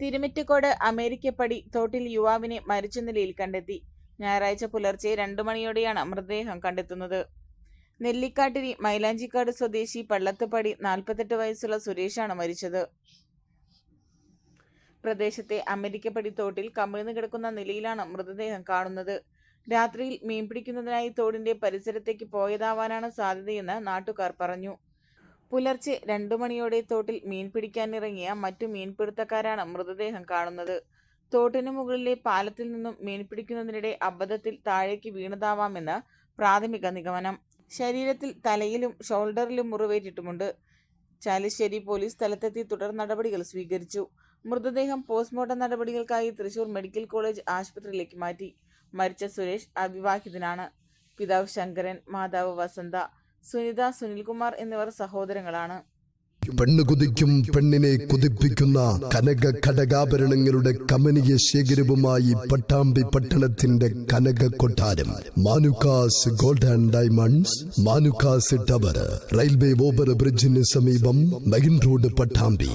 തിരുമിറ്റക്കോട് അമേരിക്കപ്പടി തോട്ടിൽ യുവാവിനെ മരിച്ച നിലയിൽ കണ്ടെത്തി. ഞായറാഴ്ച പുലർച്ചെ രണ്ടു മണിയോടെയാണ് മൃതദേഹം കണ്ടെത്തുന്നത്. നെല്ലിക്കാട്ടിരി മൈലാഞ്ചിക്കാട് സ്വദേശി പള്ളത്തുപടി നാൽപ്പത്തെട്ട് വയസ്സുള്ള സുരേഷാണ് മരിച്ചത്. പ്രദേശത്തെ അമേരിക്കപ്പടി തോട്ടിൽ കമിഴ്ന്നു കിടക്കുന്ന നിലയിലാണ് മൃതദേഹം കാണുന്നത്. രാത്രിയിൽ മീൻ പിടിക്കുന്നതിനായി തോടിന്റെ പരിസരത്തേക്ക് പോയതാവാനാണ് സാധ്യതയെന്ന് നാട്ടുകാർ പറഞ്ഞു. പുലർച്ചെ രണ്ടു മണിയോടെ തോട്ടിൽ മീൻ പിടിക്കാനിറങ്ങിയ മറ്റു മീൻപിടുത്തക്കാരാണ് മൃതദേഹം കാണുന്നത്. തോട്ടിനു മുകളിലെ പാലത്തിൽ നിന്നും മീൻ പിടിക്കുന്നതിനിടെ അബദ്ധത്തിൽ താഴേക്ക് വീണതാവാമെന്ന് പ്രാഥമിക നിഗമനം. ശരീരത്തിൽ തലയിലും ഷോൾഡറിലും മുറിവേറ്റിട്ടുമുണ്ട്. ചാലിശ്ശേരി പോലീസ് സ്ഥലത്തെത്തി തുടർ നടപടികൾ സ്വീകരിച്ചു. മൃതദേഹം പോസ്റ്റ്മോർട്ടം നടപടികൾക്കായി തൃശൂർ മെഡിക്കൽ കോളേജ് ആശുപത്രിയിലേക്ക് മാറ്റി. മരിച്ച സുരേഷ് അവിവാഹിതനാണ്. പിതാവ് ശങ്കരൻ മാതാവ് വസന്ത സുനിത സുനിൽകുമാർ എന്നിവർ സഹോദരങ്ങളാണ്. പെണ്ണ് കുതിക്കും പെണ്ണിനെ കുതിപ്പിക്കുന്ന കനക ഘടകാഭരണങ്ങളുടെ കമനീയ ശേഖരവുമായി പട്ടാമ്പി പട്ടണത്തിന്റെ കനക കൊട്ടാരം. Manukkas gold and diamonds Manukkas tower railway over ബ്രിഡ്ജിന് സമീപം മെയിൻ റോഡ് പട്ടാമ്പി.